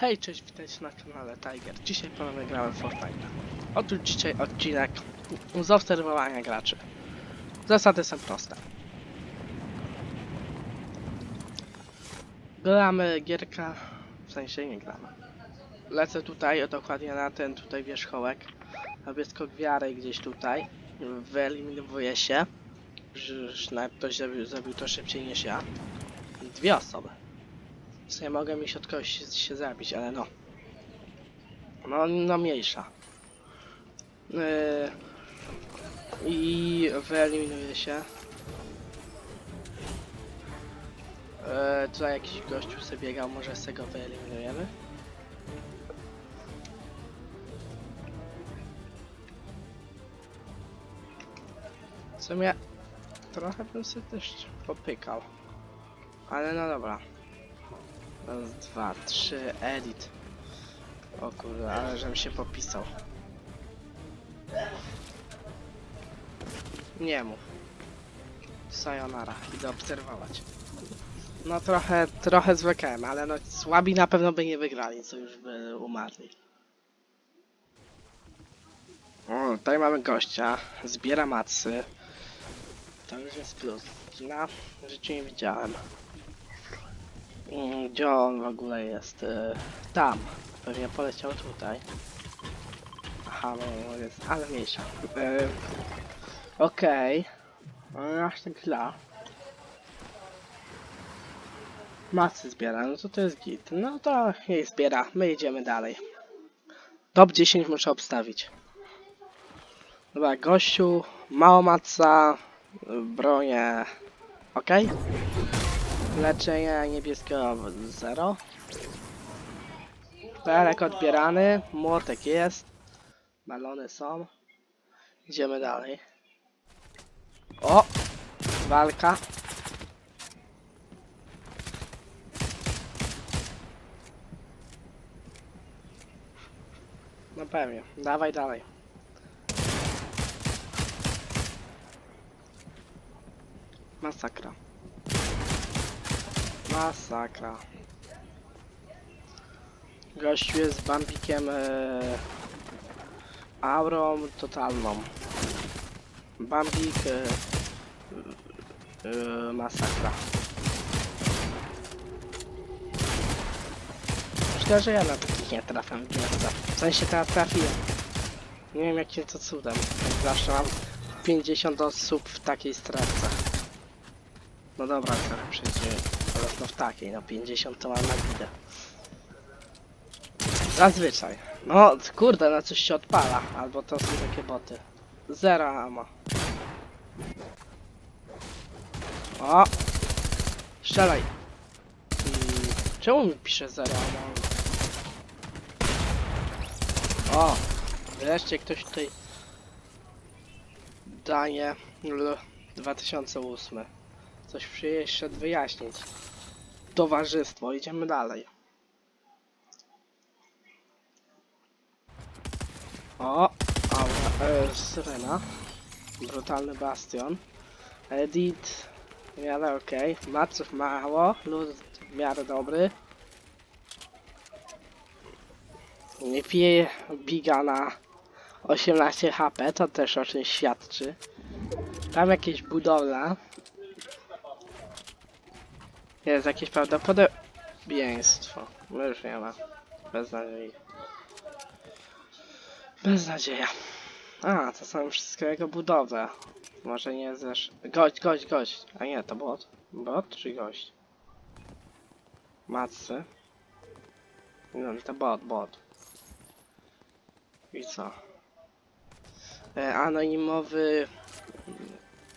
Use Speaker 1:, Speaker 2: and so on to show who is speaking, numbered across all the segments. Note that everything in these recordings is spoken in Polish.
Speaker 1: Hej, cześć, witajcie na kanale Tiger. Dzisiaj ponownie grałem Fortnite. Otóż dzisiaj odcinek z obserwowania graczy. Zasady są proste. Gramy gierka, w sensie nie gramy. Lecę tutaj, dokładnie na ten tutaj wierzchołek. Robię skok wiary gdzieś tutaj. Wyeliminuję się. Że nawet ktoś zrobił, zrobił to szybciej niż ja. Dwie osoby. W sumie mogę mi się od kogoś się, zabić, ale no. No, no mniejsza. Yy, I wyeliminuje się. Yy, tutaj jakiś gościu sobie biegał, może z tego wyeliminujemy. W sumie trochę bym sobie też popykał. Ale no dobra. Raz, dwa, trzy, edit. O kurde, ale żebym się popisał. Nie mów. Sayonara, idę obserwować. No trochę, trochę zwlekałem, ale no słabi na pewno by nie wygrali, co już by umarli. O, tutaj mamy gościa, zbiera macy. To już jest plus. Na życiu nie widziałem. Mm, Gdzie on w ogóle jest? E, Tam. Pewnie poleciał tutaj. Aha, no jest, ale mniejsza. E, Okej. Okay. Tak źle. Masy zbiera, no to to jest git. No to jej zbiera, my jedziemy dalej. Top 10 muszę obstawić. Dobra, gościu, mało maca, bronie, okej? Leczenie niebieskiego 0. Perek odbierany, młotek jest. Balony są. Idziemy dalej. O! Walka. No pewnie, dawaj dalej. Masakra. Masakra. Gościu jest bambikiem e, aurą totalną. Bambik e, e, masakra. Szkoda, że ja na takich nie trafiam w gwiazda. W sensie teraz trafiłem. Nie wiem jakim to cudem. Jak zawsze mam 50 osób w takiej stratce. No dobra, trochę przejdziemy. Teraz no w takiej, no 50 to mam na widę. Zazwyczaj. No kurde, na coś się odpala. Albo to są takie boty. Zero ama. O! Strzelaj! Mm, czemu mi pisze zero ama? O! Wreszcie ktoś tutaj daje l 2008. Coś przyjdzie wyjaśnić. Towarzystwo, idziemy dalej. O, aura, e, syrena. Brutalny bastion. Edit. W miarę. Okay. Maców mało. Lud w miarę dobry. Nie pije biga na 18 HP, to też o czymś świadczy. Tam jakieś budowla. Jest jakieś prawdopodobieństwo. No już nie ma. Bez nadziei. Beznadzieja. A, to są wszystko jego budowy. Może nie zesz... Gość, gość, gość. A nie, to bot. Bot czy gość? Macy. No, to bot, bot. I co? E, anonimowy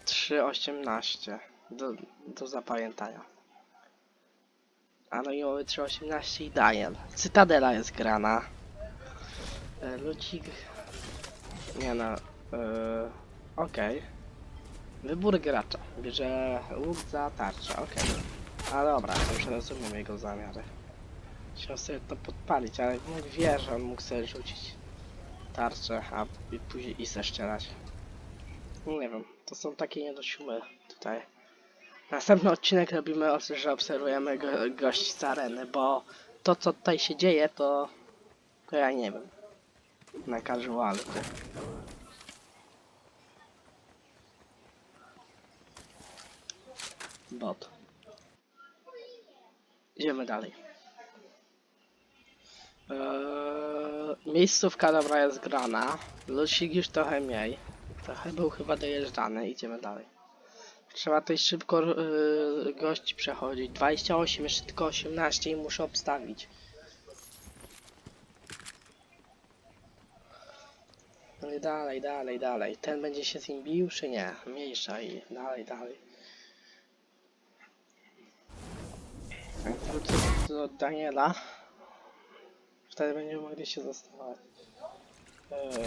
Speaker 1: 3.18 do, do zapamiętania. Anonimowy 3.18 i Daniel. Cytadela jest grana. E, Lucik. Nie no. E, Okej. Wybór gracza. Bierze łuk za tarczę, okej. A dobra, to już rozumiem jego zamiary. Chciał sobie to podpalić, ale nie wie, że on mógł sobie rzucić tarczę, a później i strzelać. Nie wiem, to są takie niedosiumy tutaj. Następny odcinek robimy, o- że obserwujemy go, gości z areny, bo to co tutaj się dzieje, to, to ja nie wiem. Na casualu. Bot. Idziemy dalej. Eee, miejscówka dobra jest grana. Lusik już trochę mniej. Trochę był chyba dojeżdżany. Idziemy dalej. Trzeba tutaj szybko yy, gości przechodzić. 28, jeszcze tylko 18 i muszę obstawić. No i dalej, dalej, dalej. Ten będzie się z nim bił, czy nie? Mniejsza i dalej, dalej. Wrócę do Daniela, wtedy będziemy mogli się zastanawiać. Eee,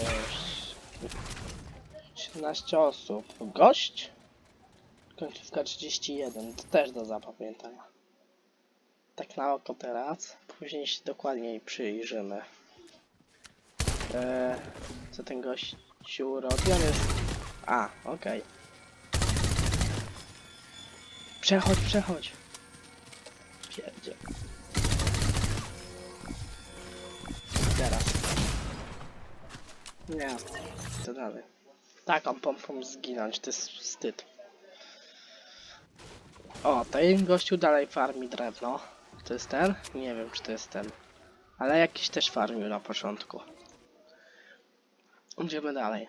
Speaker 1: 17 osób. Gość? Końcówka 31, to też do zapamiętania. Tak na oko teraz, później się dokładniej przyjrzymy. Eee, co ten gościu robi? On jest... A, okej. Przechodź, przechodź. Pierdzie. Teraz. Nie, to dalej. Taką pompą zginąć, to jest wstyd. O, ten gościu dalej farmi drewno. To jest ten? Nie wiem, czy to jest ten. Ale jakiś też farmił na początku. Idziemy dalej.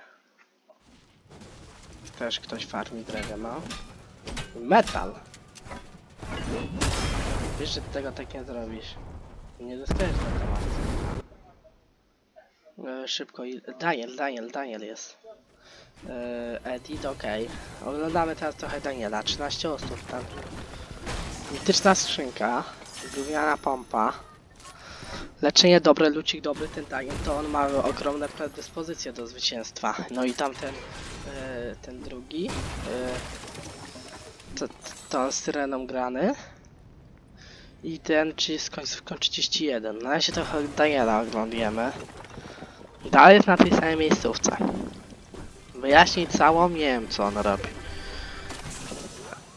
Speaker 1: Też ktoś farmi drewno. Metal! Wiesz, że tego tak nie zrobisz. Nie dostajesz na temat. E, szybko. Daniel, Daniel, Daniel jest. E, edit, okej. Oglądamy teraz trochę Daniela. 13 osób tam. Mityczna skrzynka. Gówniana pompa. Leczenie dobre, lucik dobry, ten Daniel to on ma ogromne predyspozycje do zwycięstwa. No i tamten, e, ten drugi, e, to, to z syreną grany. I ten, czy z końcówką 31. Na razie trochę Daniela oglądamy. Dalej jest na tej samej miejscówce. Wyjaśnij całą, wiem co on robi.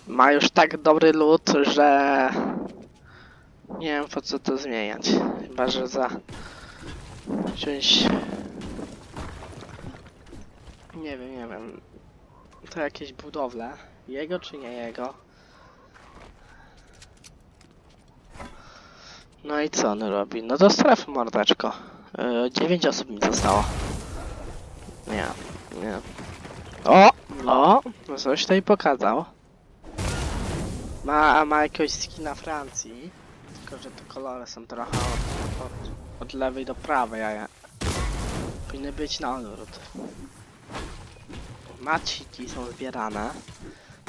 Speaker 1: Ma już tak dobry lód, że nie wiem po co to zmieniać. Chyba, że za wziąć nie wiem, nie wiem. To jakieś budowle. Jego czy nie jego? No i co on robi? No do strefy mordeczko. Yy, 9 osób mi zostało. Nie, nie. O! No coś tutaj pokazał. Ma, ma jakiegoś skina Francji. Tylko, że te kolory są trochę od, od, od lewej do prawej, a ja... Powinny być na odwrót. Maciki są zbierane.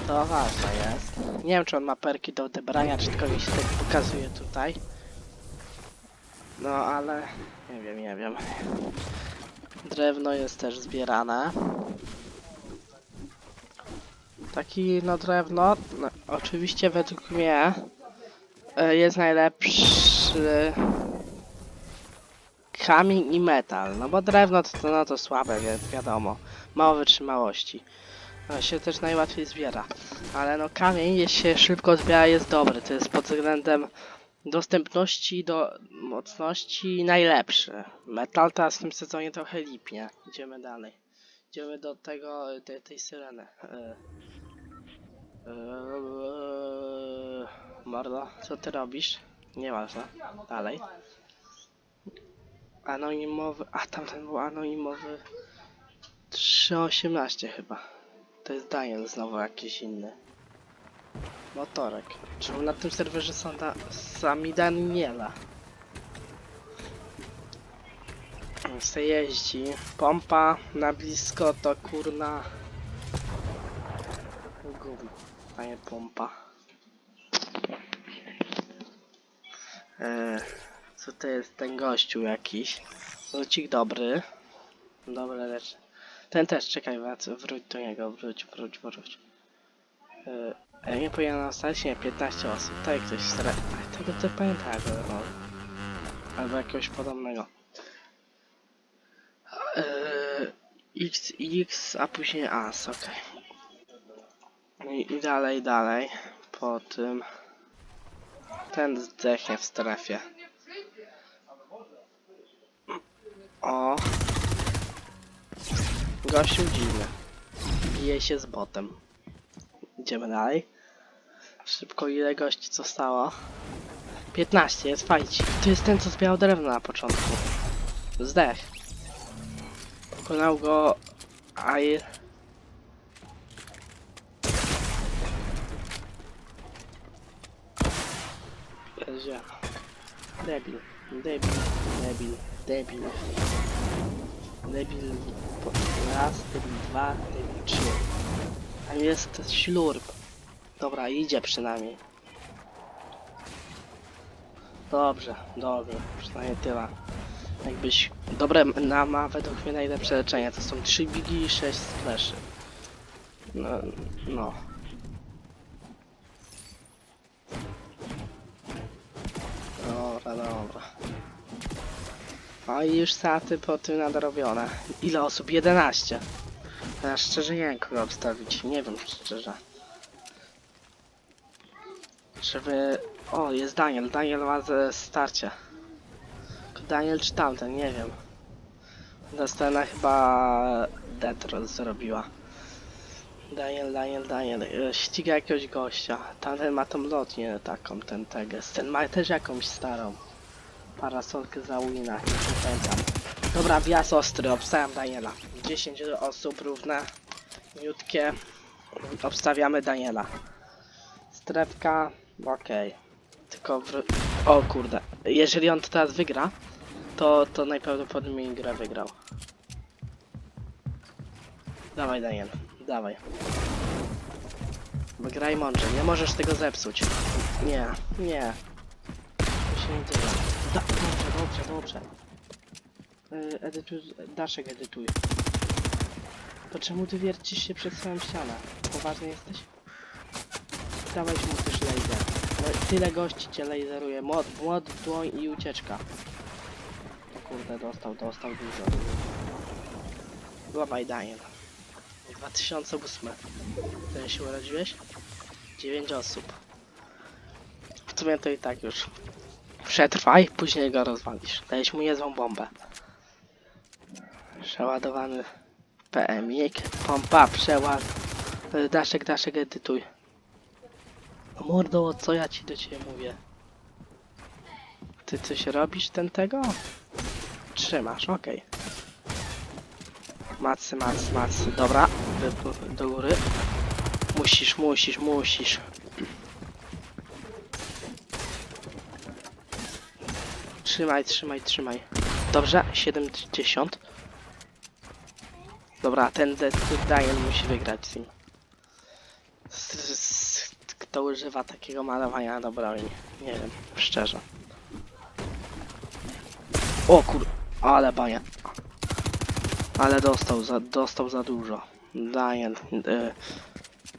Speaker 1: To ważne jest. Nie wiem, czy on ma perki do odebrania, czy tylko mi się tak pokazuje tutaj. No, ale... Nie wiem, nie wiem. Drewno jest też zbierane. Taki, no drewno, no, oczywiście według mnie e, jest najlepszy kamień i metal, no bo drewno to, to, no to słabe, wi wiadomo, mało wytrzymałości. No, się też najłatwiej zbiera, ale no kamień jest się szybko zbiera, jest dobry, to jest pod względem dostępności do mocności najlepszy. Metal teraz w tym sezonie trochę lipnie. Idziemy dalej. Idziemy do tego, tej, tej syreny. Eee, Mordo, co ty robisz? Nieważne. Dalej. Anonimowy. A tamten był anonimowy. 3.18 chyba. To jest Daniel znowu jakiś inny. Motorek. Czemu na tym serwerze są da sami Daniela? Se jeździ. Pompa na blisko to kurna. Panie pompa. Eee, co to jest ten gościu jakiś? Lucik dobry. Dobry lecz. Ten też, czekaj, wróć do niego, wróć, wróć, wróć. Eee, nie powinien stać? Nie, 15 osób. Tak, ktoś stre... Tego to pamiętam, no. Albo jakiegoś podobnego. Eee, X, X, a później As, okej. No i, dalej, dalej. Po tym... Ten zdechnie w strefie. O! Gościu dziwny. Bije się z botem. Idziemy dalej. Szybko ile gości zostało? 15, jest fajci. To jest ten, co zbierał drewno na początku. Zdech. Pokonał go... Air... Debil, debil, debil, debil. Debil raz, debil dwa, debil trzy. A jest ślurb. Dobra, idzie przynajmniej. Dobrze, dobrze, przynajmniej tyle. Jakbyś... Dobre na ma według mnie najlepsze leczenie, to są 3 bigi i 6 spleszy. No, no. Dobra. No i już saty po tym nadrobione. Ile osób? 11. Ja szczerze nie wiem kogo obstawić. Nie wiem szczerze. Żeby... O, jest Daniel. Daniel ma starcie. Daniel czy tamten, nie wiem. Ta scena chyba Detro zrobiła. Daniel, Daniel, Daniel. e, Ściga jakiegoś gościa. Tamten ma tą lotnię taką, ten teges. Ten ma też jakąś starą. Parasolkę za Wina. Dobra, wjazd ostry, obstawiam Daniela. 10 osób równe, miutkie. Obstawiamy Daniela. Strefka, okej. Tylko wr... O kurde, jeżeli on to teraz wygra, to, to najprawdopodobniej grę wygrał. Dawaj Daniel, dawaj. Wygraj mądrze, nie możesz tego zepsuć. Nie, nie. To się nie dzieje. Da dobrze, dobrze, dobrze. Yy, edytuj, Daszek edytuj. To czemu ty wiercisz się przed swoją ścianę? Poważny jesteś? Dawaj mu też laser. No, tyle gości cię laseruje. Młot, młot, dłoń i ucieczka. O kurde, dostał, dostał dużo. Dawaj Daniel. 2008. Kiedy się urodziłeś? 9 osób. W sumie to i tak już. Przetrwaj, później go rozwalisz. Dajesz mu niezłą bombę. Przeładowany PMik. Pompa, przeład. Y, Daszek, daszek, edytuj. Mordo, co ja ci do ciebie mówię? Ty coś robisz ten tego? Trzymasz, okej. Macy, macy, macy. Dobra, do góry. Musisz, musisz, musisz. Trzymaj, trzymaj, trzymaj. Dobrze, 70. Dobra, ten Daniel musi wygrać z nim. Kto używa takiego malowania na broni? Nie wiem, szczerze. O kur... Ale bania. Ale dostał za, dostał za dużo. Daniel, y,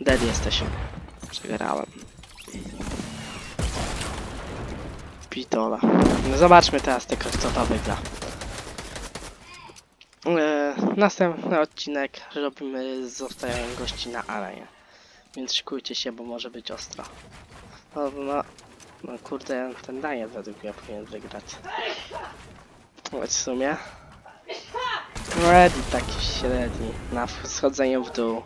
Speaker 1: dead jesteś. Przegrałem. Pitola. No zobaczmy teraz tylko kto to wygra. E, następny odcinek robimy z gości na arenie. Więc szykujcie się, bo może być ostro. No, no, no kurde, ten Daniel według mnie powinien wygrać. Choć w sumie. Ready taki średni, na schodzeniu w dół.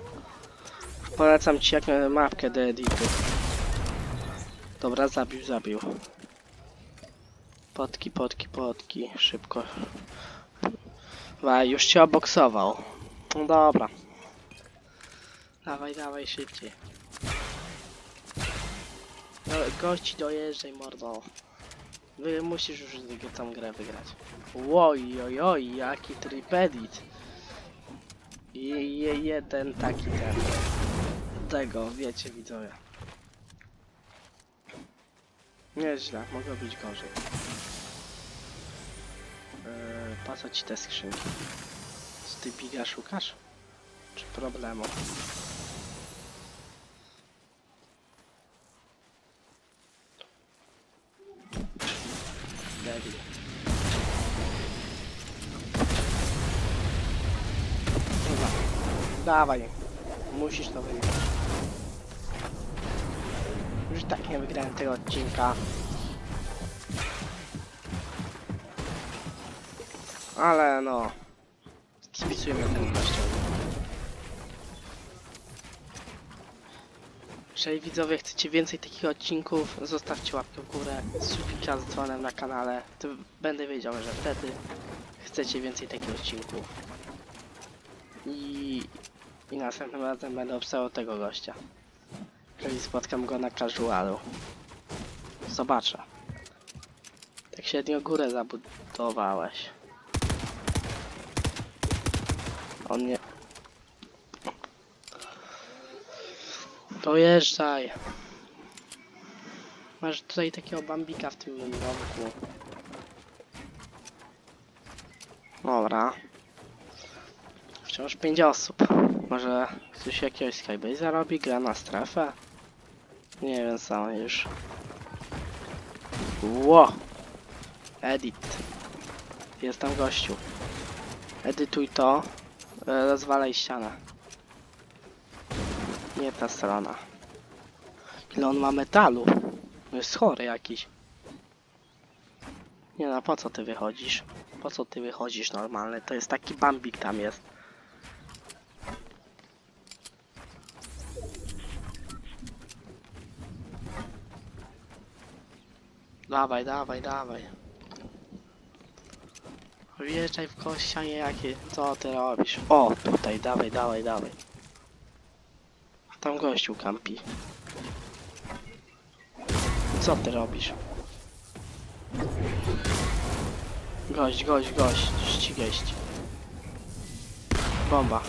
Speaker 1: Polecam ci jak mapkę do editu. Dobra, zabił, zabił. Potki, potki, potki, szybko. Wa, już cię oboksował. No dobra. Dawaj, dawaj, szybciej. No, gości dojeżdżaj, mordo. Wy musisz już tą grę wygrać. Oj, oj, oj, jaki tripedit. I je, jeden taki ten. Tego, wiecie widzowie. Nieźle, mogło być gorzej. Eee, po co ci te skrzynki? Co ty biga szukasz? Czy problemu? Dobra. Dawaj. Musisz to wygrać. Już tak nie wygrałem tego odcinka. Ale no. Kibicujemy temu gościowi. Jeżeli widzowie chcecie więcej takich odcinków, zostawcie łapkę w górę, subika z dzwonem na kanale, to będę wiedział, że wtedy chcecie więcej takich odcinków. I, i następnym razem będę obserwował tego gościa. Jeżeli spotkam go na casualu. Zobaczę. Tak średnio górę zabudowałeś. On nie... Dojeżdżaj. Masz tutaj takiego bambika w tym domku. Dobra. Wciąż pięć osób. Może ktoś jakiegoś skybase robi, gra na strefę? Nie wiem sam już. Ło! Edit. Jest tam gościu. Edytuj to. Rozwalaj ścianę. Nie ta strona. Ile on ma metalu? Jest chory jakiś. Nie no, po co ty wychodzisz? Po co ty wychodzisz normalny? To jest taki bambik tam jest. Dawaj, dawaj, dawaj. Wjeżdżaj w kościanie jakie. Co ty robisz? O, tutaj, dawaj, dawaj, dawaj. Tam gościu kampi. Co ty robisz? Gość, gość, gość, ścigeść. Bomba.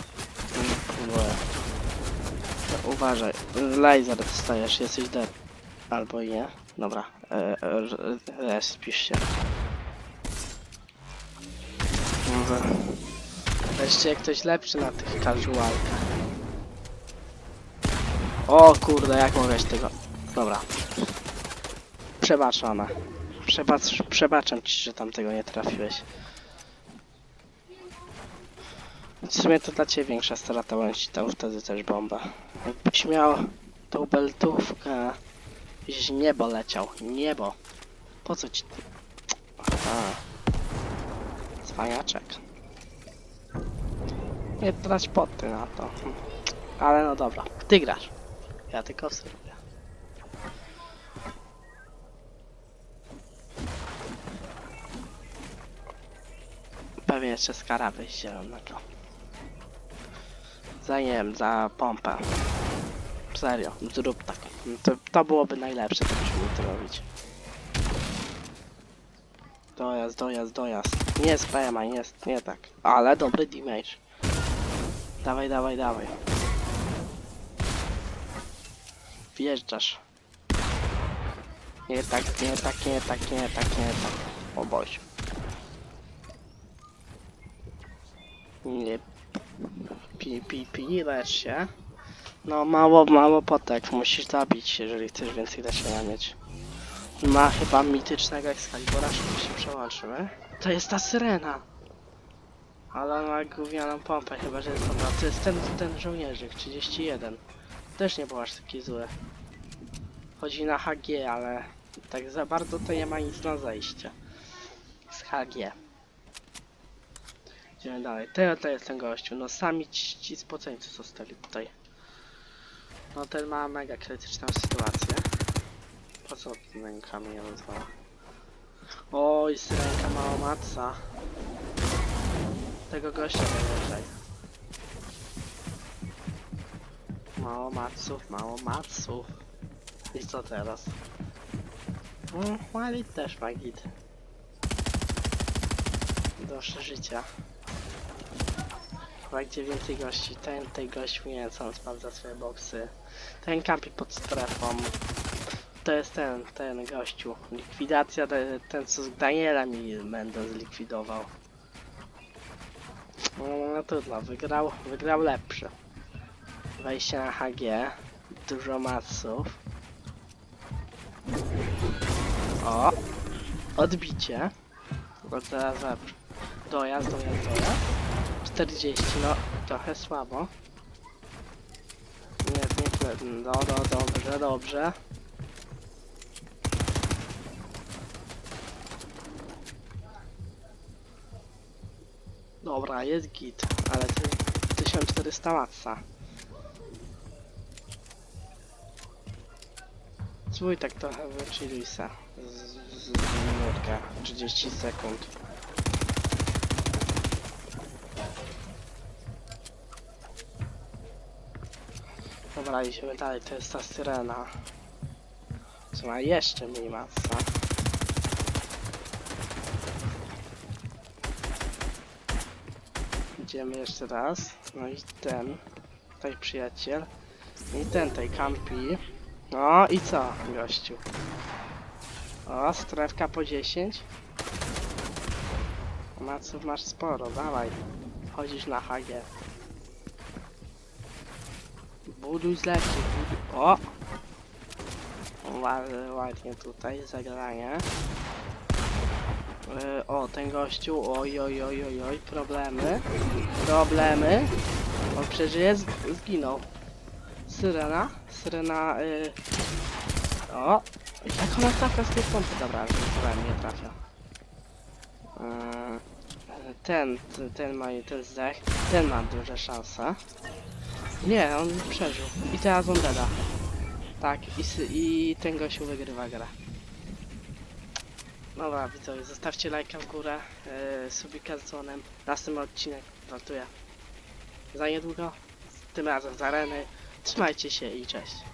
Speaker 1: Uważaj, laser dostajesz, jesteś dead. Albo i nie. Dobra, e, e, respisz się. Może. Jeszcze ktoś lepszy na tych casualkach. O kurde, jak mogłeś tego... Dobra. Przebaczone. Przebacz, przebaczam ci, że tam tego nie trafiłeś. W sumie to dla ciebie większa strata, bo ci dał wtedy też bombę. Jakbyś miał tą beltówkę... Gdzieś niebo leciał. Niebo. Po co ci... Aha. Cwaniaczek. Nie trać poty na to. Ale no dobra. Ty grasz. Ja tylko obserwuję. Pewnie jeszcze z kara wyjść zielonego. Za nie wiem, za pompę. Serio, zrób tak. To, to byłoby najlepsze, to byśmy robić. Dojazd, dojazd, dojazd. Nie spama, nie, nie tak. Ale dobry damage. Dawaj, dawaj, dawaj. Wjeżdżasz. Nie tak, nie tak, nie tak, nie tak, nie tak. O boś. Nie. Pi, pi, pi, lecz się. No mało, mało potek. Musisz zabić, jeżeli chcesz więcej leczenia mieć. Ma chyba mitycznego Excalibura, szybko się przełączymy. To jest ta syrena. Ale ma gównianą pompę, chyba że jest dobra. To jest ten, ten żołnierzyk, 31. Też nie był aż taki zły. Chodzi na HG, ale tak za bardzo to nie ma nic na zejście. Z HG. Idziemy dalej. To, to jest ten gościu. No sami ci, ci spoceńcy zostali tutaj. No ten ma mega krytyczną sytuację. Po co rękami nie rozwala? Oj, syrenka mała matca. Tego gościa wyjeżdżaj. Mało maców, mało maców. I co teraz? Mm, też ma git. Do życia. Chyba gdzie więcej gości. Ten, tej gość nie wiem co on sprawdza swoje boksy. Ten kampi pod strefą. To jest ten, ten gościu. Likwidacja, te- ten co z Daniela mi będę zlikwidował. No, no trudno, wygrał, wygrał lepszy. Wejście na HG, dużo maców. O! Odbicie. Bo teraz zap- dojazd, dojazd, dojazd. 40, no trochę słabo. Nie, nie, no, no dobrze, dobrze. Dobra, jest git, ale ty 1400 matsa. Spróbuj tak trochę wychilluj se. Z, z, z minutkę, 30 sekund. Dobra, idziemy dalej, to jest ta syrena. Co ma jeszcze mniej matsa. Idziemy jeszcze raz. No i ten. Tutaj przyjaciel. I ten tutaj kampi. No i co, gościu? O, strefka po 10. Maców masz sporo, dawaj. Chodzisz na HG. Buduj z buduj... O! Ła- Ładnie tutaj, zagranie. E, O, ten gościu, oj, oj, oj, oj, oj, problemy. Problemy. On przeżyje, zginął. Syrena, syrena, y... O! Jak ona trafia z tej pompy? Dobra, żartowałem, nie trafia. Yy, Ten, ten, ma, ten zdech, ten ma duże szanse. Nie, on przeżył. I teraz on deda. Tak, i, i ten gościu wygrywa grę. Dobra, widzowie, zostawcie lajka w górę, yy, subika z dzwonem. Następny odcinek startuje za niedługo, tym razem z areny. Trzymajcie się i cześć.